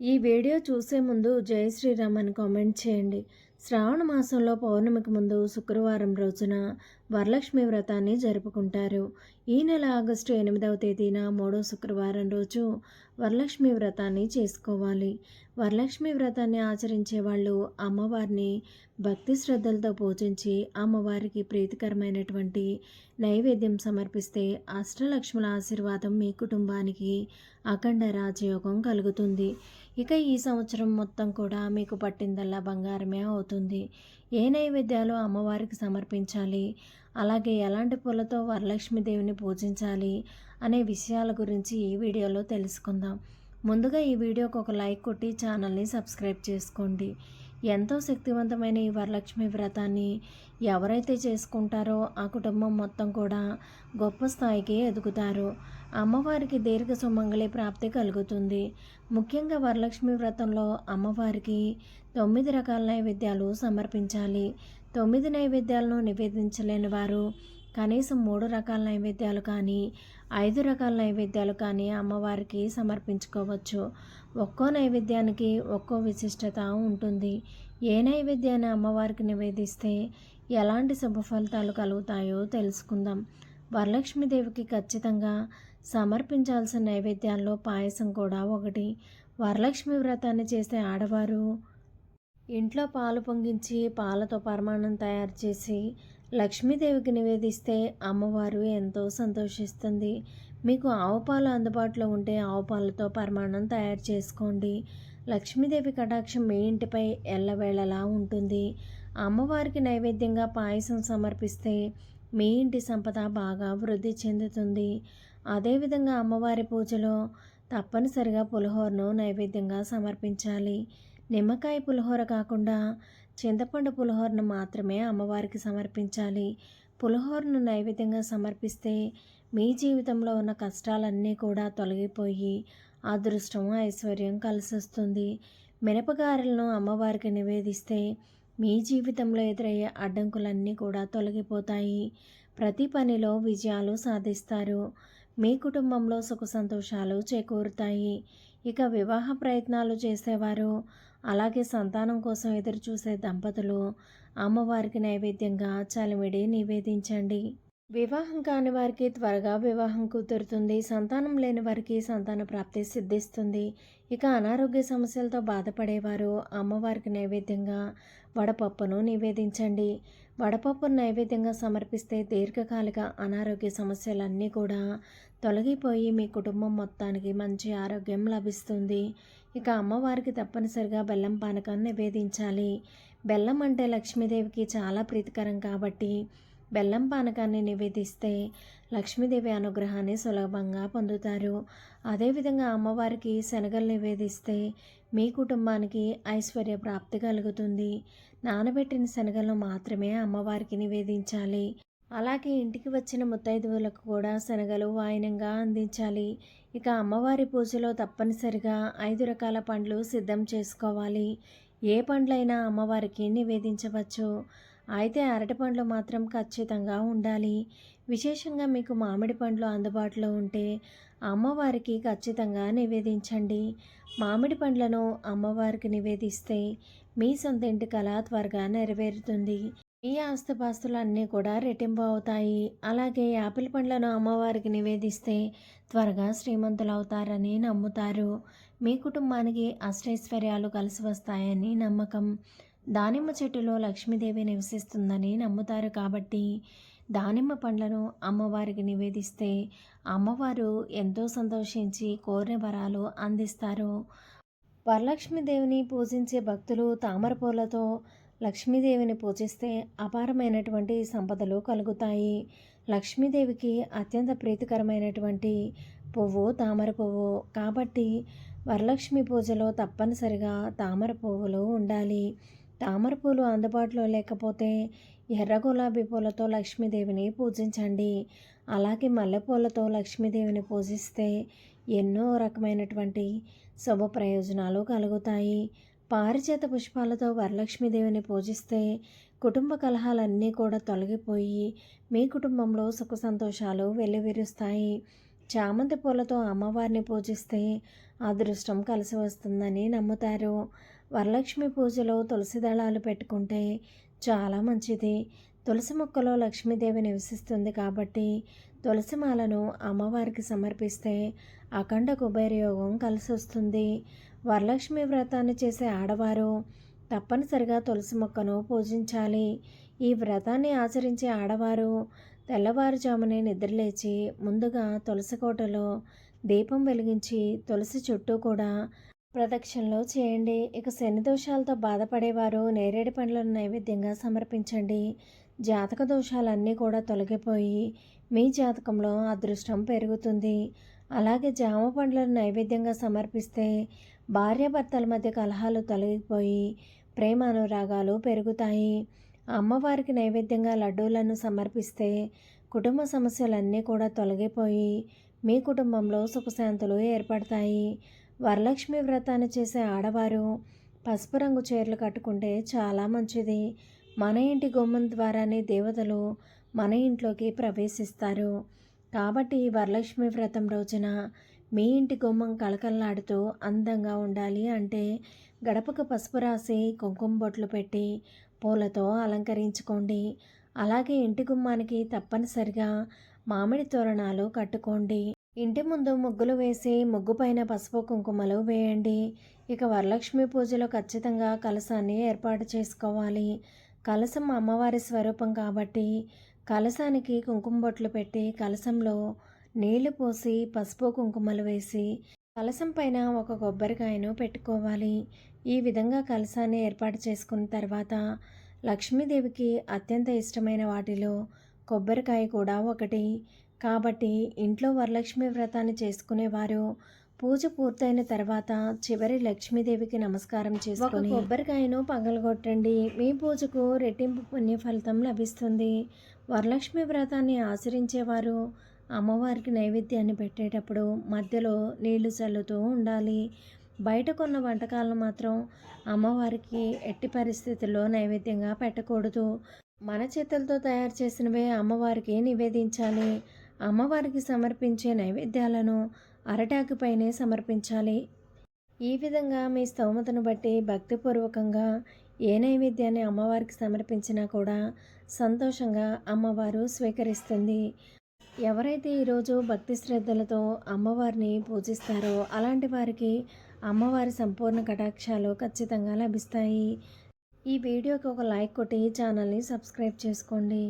ఈ వీడియో చూసే ముందు జై శ్రీరామ్ అని కామెంట్ చేయండి. శ్రావణ మాసంలో పౌర్ణమికి ముందు శుక్రవారం రోజున వరలక్ష్మి వ్రతాన్ని జరుపుకుంటారు. ఈ నెల ఆగస్టు ఎనిమిదవ తేదీన మూడో శుక్రవారం రోజు వరలక్ష్మి వ్రతాన్ని చేసుకోవాలి. వరలక్ష్మి వ్రతాన్ని ఆచరించే వాళ్ళు అమ్మవారిని భక్తి శ్రద్ధలతో పూజించి అమ్మవారికి ప్రీతికరమైనటువంటి నైవేద్యం సమర్పిస్తే అష్టలక్ష్ముల ఆశీర్వాదం మీ కుటుంబానికి అఖండ రాజయోగం కలుగుతుంది. ఇక ఈ సంవత్సరం మొత్తం కూడా మీకు పట్టిందల్లా బంగారమే అవుతుంది. ఏ నైవేద్యాలు అమ్మవారికి సమర్పించాలి? అలాగే ఎలాంటి పూలతో వరలక్ష్మీదేవిని పూజించాలి అనే విషయాల గురించి ఈ వీడియోలో తెలుసుకుందాం. ముందుగా ఈ వీడియోకి ఒక లైక్ కొట్టి ఛానల్ని సబ్స్క్రైబ్ చేసుకోండి. ఎంతో శక్తివంతమైన ఈ వరలక్ష్మి వ్రతాన్ని ఎవరైతే చేసుకుంటారో ఆ కుటుంబం మొత్తం కూడా గొప్ప స్థాయికి ఎదుగుతారు. అమ్మవారికి దీర్ఘ సుమంగళి ప్రాప్తి కలుగుతుంది. ముఖ్యంగా వరలక్ష్మి వ్రతంలో అమ్మవారికి తొమ్మిది రకాల నైవేద్యాలు సమర్పించాలి. తొమ్మిది నైవేద్యాలను నివేదించలేని వారు. కనీసం మూడు రకాల నైవేద్యాలు కానీ ఐదు రకాల నైవేద్యాలు కానీ అమ్మవారికి సమర్పించుకోవచ్చు. ఒక్కో నైవేద్యానికి ఒక్కో విశిష్టత ఉంటుంది. ఏ నైవేద్యాన్ని అమ్మవారికి నివేదిస్తే ఎలాంటి శుభ ఫలితాలు కలుగుతాయో తెలుసుకుందాం. వరలక్ష్మీదేవికి ఖచ్చితంగా సమర్పించాల్సిన నైవేద్యాల్లో పాయసం కూడా ఒకటి. వరలక్ష్మి వ్రతాన్ని చేసే ఆడవారు ఇంట్లో పాలు పొంగించి పాలతో పరమాణం తయారు చేసి లక్ష్మీదేవికి నివేదిస్తే అమ్మవారు ఎంతో సంతోషిస్తుంది. మీకు ఆవు పాలు అందుబాటులో ఉంటే ఆవు పాలతో పరమాణం తయారు చేసుకోండి. లక్ష్మీదేవి కటాక్షం మీ ఇంటిపై ఎల్లవేళలా ఉంటుంది. అమ్మవారికి నైవేద్యంగా పాయసం సమర్పిస్తే మీ ఇంటి సంపద బాగా వృద్ధి చెందుతుంది. అదేవిధంగా అమ్మవారి పూజలో తప్పనిసరిగా పులిహోరను నైవేద్యంగా సమర్పించాలి. నిమ్మకాయ పులిహోర కాకుండా చింతపండు పులిహోరను మాత్రమే అమ్మవారికి సమర్పించాలి. పులిహోరను నైవేద్యంగా సమర్పిస్తే మీ జీవితంలో ఉన్న కష్టాలన్నీ కూడా తొలగిపోయి అదృష్టం ఐశ్వర్యం కలిసొస్తుంది. మినపగారెలను అమ్మవారికి నివేదిస్తే మీ జీవితంలో ఎదురయ్యే అడ్డంకులన్నీ కూడా తొలగిపోతాయి. ప్రతి పనిలో విజయాలు సాధిస్తారు. మీ కుటుంబంలో సుఖ సంతోషాలు చేకూరుతాయి. ఇక వివాహ ప్రయత్నాలు చేసేవారు అలాగే సంతానం కోసం ఎదురుచూసే దంపతులు అమ్మవారికి నైవేద్యంగా చలిమిడి నివేదించండి. వివాహం కాని వారికి త్వరగా వివాహం కుదురుతుంది. సంతానం లేని వారికి సంతాన ప్రాప్తి సిద్ధిస్తుంది. ఇక అనారోగ్య సమస్యలతో బాధపడేవారు అమ్మవారికి నైవేద్యంగా వడపప్పును నివేదించండి. వడపప్పును నైవేద్యంగా సమర్పిస్తే దీర్ఘకాలిక అనారోగ్య సమస్యలన్నీ కూడా తొలగిపోయి మీ కుటుంబం మొత్తానికి మంచి ఆరోగ్యం లభిస్తుంది. ఇక అమ్మవారికి తప్పనిసరిగా బెల్లం పానకాన్ని నివేదించాలి. బెల్లం అంటే లక్ష్మీదేవికి చాలా ప్రీతికరం కాబట్టి బెల్లం పానకాన్ని నివేదిస్తే లక్ష్మీదేవి అనుగ్రహాన్ని సులభంగా పొందుతారు. అదేవిధంగా అమ్మవారికి శనగలు నివేదిస్తే మీ కుటుంబానికి ఐశ్వర్య ప్రాప్తి కలుగుతుంది. నానబెట్టిన శనగలను మాత్రమే అమ్మవారికి నివేదించాలి. అలాగే ఇంటికి వచ్చిన ముత్తైదువులకు కూడా శనగలు వాయినంగా అందించాలి. ఇక అమ్మవారి పూజలో తప్పనిసరిగా ఐదు రకాల పండ్లు సిద్ధం చేసుకోవాలి. ఏ పండ్లైనా అమ్మవారికి నివేదించవచ్చు. అయితే అరటి పండ్లు మాత్రం ఖచ్చితంగా ఉండాలి. విశేషంగా మీకు మామిడి పండ్లు అందుబాటులో ఉంటే అమ్మవారికి ఖచ్చితంగా నివేదించండి. మామిడి పండ్లను అమ్మవారికి నివేదిస్తే మీ సొంత ఇంటి కళ త్వరగా నెరవేరుతుంది. ఈ ఆస్తుపాస్తులు అన్నీ కూడా రెట్టింపు అవుతాయి. అలాగే యాపిల్ పండ్లను అమ్మవారికి నివేదిస్తే త్వరగా శ్రీమంతులు అవుతారని నమ్ముతారు. మీ కుటుంబానికి అష్టైశ్వర్యాలు కలిసి వస్తాయని నమ్మకం. దానిమ్మ చెట్టులో లక్ష్మీదేవి నివసిస్తుందని నమ్ముతారు కాబట్టి దానిమ్మ పండ్లను అమ్మవారికి నివేదిస్తే అమ్మవారు ఎంతో సంతోషించి కోరిన వరాలు అందిస్తారు. వరలక్ష్మీదేవిని పూజించే భక్తులు తామర పూలతో లక్ష్మీదేవిని పూజిస్తే అపారమైనటువంటి సంపదలు కలుగుతాయి. లక్ష్మీదేవికి అత్యంత ప్రీతికరమైనటువంటి పువ్వు తామర పువ్వు. కాబట్టి వరలక్ష్మి పూజలో తప్పనిసరిగా తామర పువ్వులు ఉండాలి. తామర పూలు అందుబాటులో లేకపోతే ఎర్ర గులాబీ పూలతో లక్ష్మీదేవిని పూజించండి. అలాగే మల్లెపూలతో లక్ష్మీదేవిని పూజిస్తే ఎన్నో రకమైనటువంటి శుభ ప్రయోజనాలు కలుగుతాయి. పారిజాత పుష్పాలతో వరలక్ష్మీదేవిని పూజిస్తే కుటుంబ కలహాలన్నీ కూడా తొలగిపోయి మీ కుటుంబంలో సుఖ సంతోషాలు వెల్లివిరుస్తాయి. చామంతి పూలతో అమ్మవారిని పూజిస్తే అదృష్టం కలిసి వస్తుందని నమ్ముతారు. వరలక్ష్మి పూజలో తులసి దళాలు పెట్టుకుంటే చాలా మంచిది. తులసి మొక్కలో లక్ష్మీదేవి నివసిస్తుంది కాబట్టి తులసి మాలను అమ్మవారికి సమర్పిస్తే అఖండ కుబేరయోగం కలిసి వస్తుంది వరలక్ష్మి వ్రతాన్ని చేసే ఆడవారు తప్పనిసరిగా తులసి మొక్కను పూజించాలి. ఈ వ్రతాన్ని ఆచరించే ఆడవారు తెల్లవారుజామునే నిద్రలేచి ముందుగా తులసి కోటలో దీపం వెలిగించి తులసి చుట్టూ కూడా ప్రదక్షిణలో చేయండి. ఇక శని దోషాలతో బాధపడేవారు నేరేడు పండ్లను నైవేద్యంగా సమర్పించండి. జాతక దోషాలన్నీ కూడా తొలగిపోయి మీ జాతకంలో అదృష్టం పెరుగుతుంది. అలాగే జామ పండ్లను నైవేద్యంగా సమర్పిస్తే భార్యాభర్తల మధ్య కలహాలు తొలగిపోయి ప్రేమ అనురాగాలు పెరుగుతాయి. అమ్మవారికి నైవేద్యంగా లడ్డూలను సమర్పిస్తే కుటుంబ సమస్యలన్నీ కూడా తొలగిపోయి మీ కుటుంబంలో సుఖశాంతులు ఏర్పడతాయి. వరలక్ష్మి వ్రతాన్ని చేసే ఆడవారు పసుపు రంగు చీరలు కట్టుకుంటే చాలా మంచిది. మన ఇంటి గుమ్మం ద్వారానే దేవతలు మన ఇంట్లోకి ప్రవేశిస్తారు. కాబట్టి వరలక్ష్మి వ్రతం రోజున మీ ఇంటి గుమ్మం కలకల్లాడుతూ అందంగా ఉండాలి అంటే గడపకు పసుపు రాసి కుంకుమ బొట్లు పెట్టి పూలతో అలంకరించుకోండి. అలాగే ఇంటి గుమ్మానికి తప్పనిసరిగా మామిడి తోరణాలు కట్టుకోండి. ఇంటి ముందు ముగ్గులు వేసి ముగ్గు పైన పసుపు కుంకుమలు వేయండి. ఇక వరలక్ష్మి పూజలో ఖచ్చితంగా కలసాన్ని ఏర్పాటు చేసుకోవాలి. కలసం అమ్మవారి స్వరూపం కాబట్టి కలసానికి కుంకుమ బొట్లు పెట్టి కలసంలో నీళ్ళు పోసి పసుపు కుంకుమలు వేసి కలసం పైన ఒక కొబ్బరికాయను పెట్టుకోవాలి. ఈ విధంగా కలసాన్ని ఏర్పాటు చేసుకున్న తర్వాత లక్ష్మీదేవికి అత్యంత ఇష్టమైన వాటిలో కొబ్బరికాయ కూడా ఒకటి కాబట్టి ఇంట్లో వరలక్ష్మి వ్రతాన్ని చేసుకునేవారు. పూజ పూర్తయిన తర్వాత చివరి లక్ష్మీదేవికి నమస్కారం చేసుకుని కొబ్బరికాయను పగలగొట్టండి. మీ పూజకు రెట్టింపు పుణ్య ఫలితం లభిస్తుంది. వరలక్ష్మి వ్రతాన్ని ఆచరించేవారు అమ్మవారికి నైవేద్యాన్ని పెట్టేటప్పుడు మధ్యలో నీళ్ళు చల్లుతూ ఉండాలి. బయట కొన్న వంటకాలను మాత్రం అమ్మవారికి ఎట్టి పరిస్థితుల్లో నైవేద్యంగా పెట్టకూడదు. మన చేతులతో తయారు చేసినవే అమ్మవారికి నివేదించాలి. అమ్మవారికి సమర్పించే నైవేద్యాలను అరటాకుపైనే సమర్పించాలి. ఈ విధంగా మీ స్తోమతను బట్టి భక్తిపూర్వకంగా ఏ నైవేద్యాన్ని అమ్మవారికి సమర్పించినా కూడా సంతోషంగా అమ్మవారు స్వీకరిస్తుంది. ఎవరైతే ఈరోజు భక్తి శ్రద్ధలతో అమ్మవారిని పూజిస్తారో అలాంటి వారికి అమ్మవారి సంపూర్ణ కటాక్షాలు ఖచ్చితంగా లభిస్తాయి. ఈ వీడియోకి ఒక లైక్ కొట్టి ఛానల్ని సబ్స్క్రైబ్ చేసుకోండి.